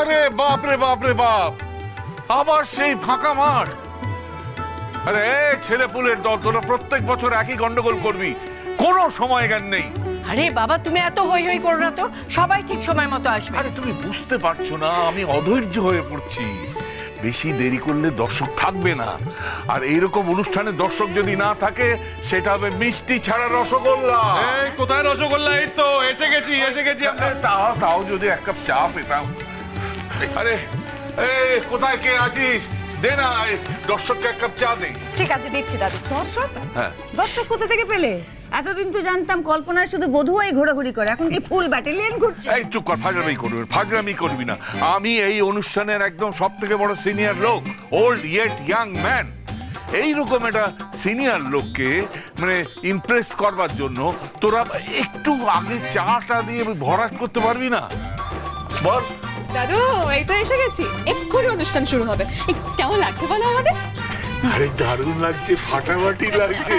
আরে বাপ রে বাপ রে বাপ। আবার সেই ফাঁকা মাঠ। আরে ছেলে পুলের দল তোরা প্রত্যেক বছর একই গন্ডগোল করবি। কোনো সময় জ্ঞান নেই। আরে বাবা তুমি এত হই হই করো না তো। সবাই ঠিক সময় মতো আসবে। আরে তুমি বুঝতে পারছ না আমি অধৈর্য হয়ে পড়ছি। বেশি দেরি করলে দর্শক থাকবে না। আর এইরকম অনুষ্ঠানে দর্শক যদি না থাকে সেটা হবে মিষ্টি ছাড়া রসগোল্লা। এই কোথায় রসগোল্লা? এই তো এসে গেছি এসে গেছি তাও তাও যদি এক কাপ চা পেতাম। আরে এ কোথায় কে আছিস? দে না দর্শককে এক কাপ চা দে। ঠিক আছে দিচ্ছি দাদু। দর্শক? হ্যাঁ। দর্শক কোথা থেকে পেলে? এতদিন তো জানতাম কল্পনায় শুধু বধুয়াই ঘোরাঘুরি করে এখন কি ফুল ব্যাটালিয়ন ঘুরছে? এই চুপ কর ফাজলামি করবি ফাজলামি করবি না। আমি এই অনুষ্ঠানের একদম সব থেকে বড় সিনিয়র লোক ওল্ড ইয়েট ইয়াং ম্যান এইরকম একটা সিনিয়র লোককে মানে ইমপ্রেস করবার জন্য তোরা একটু আগে চাটা দিয়ে ভরাট করতে পারবি না? বল। দাদু এই তো এসে গেছি এক্ষুনি অনুষ্ঠান শুরু হবে এই কেমন লাগছে বলো আমাদের আরে দারুণ লাগছে ফাটাফাটি লাগছে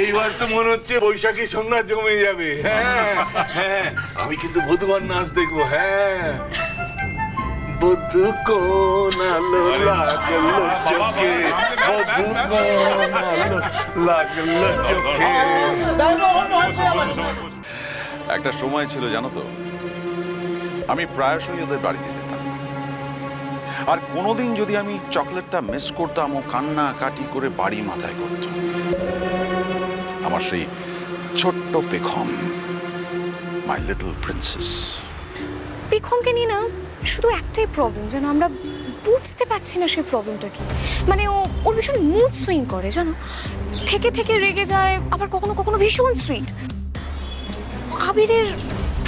এইবার তো মনে হচ্ছে বৈশাখী সন্ধ্যা জমে যাবে হ্যাঁ হ্যাঁ আমি কিন্তু বধুবার নাচ দেখব হ্যাঁ বধু কোন আলো লাগল চোখে বধু কোন আলো লাগল চোখে একটা সময় ছিল জানো তো আমি প্রায়শই ওদের বাড়িতে যেতাম। আর কোনোদিন যদি আমি চকলেটটা মিস করতাম ও কান্না কাটি করে বাড়ি মাথায় করত। আমার সেই ছোট্ট পেখম মাই লিটল প্রিন্সেস পেখমকে নিয়ে না শুধু একটাই প্রবলেম যেন আমরা বুঝতে পারছি না সেই প্রবলেমটা কি। মানে ও, ওর ভীষণ মুড সুইং করে, জানো? থেকে থেকে রেগে যায়, আবার কখনো কখনো ভীষণ সুইট আবিরের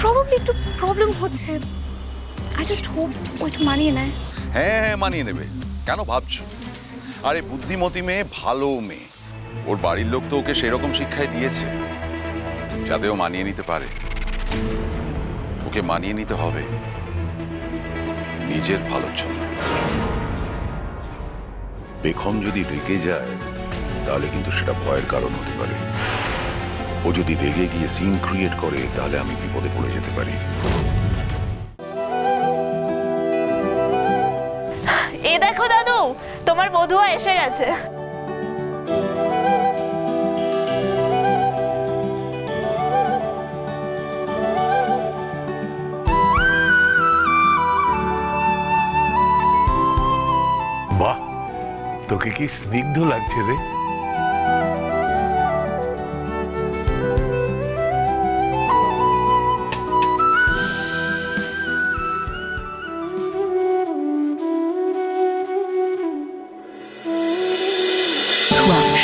প্রবাবলি একটু প্রবলেম হচ্ছে। আই জাস্ট হোপ ও একটু মানিয়ে নেয়। হ্যাঁ হ্যাঁ মানিয়ে নেবে। কেন ভাবছ? আরে, বুদ্ধিমতী মেয়ে ভালো মেয়ে। ওর বাড়ির লোক তো ওকে সেরকম শিক্ষাই দিয়েছে, যাতে ও মানিয়ে নিতে পারে। ওকে মানিয়ে নিতে হবে নিজের ভালোর জন্য। বেখম যদি রেগে যায়, তাহলে কিন্তু সেটা ভয়ের কারণ হতে পারে। ও যদি রেগে গিয়ে সিন ক্রিয়েট করে তাহলে আমি বিপদে পড়ে যেতে পারি। এ দেখো দাদু তোমার বধুয়া এসে গেছে। বাহ তোকে কি স্নিগ্ধ লাগছে রে?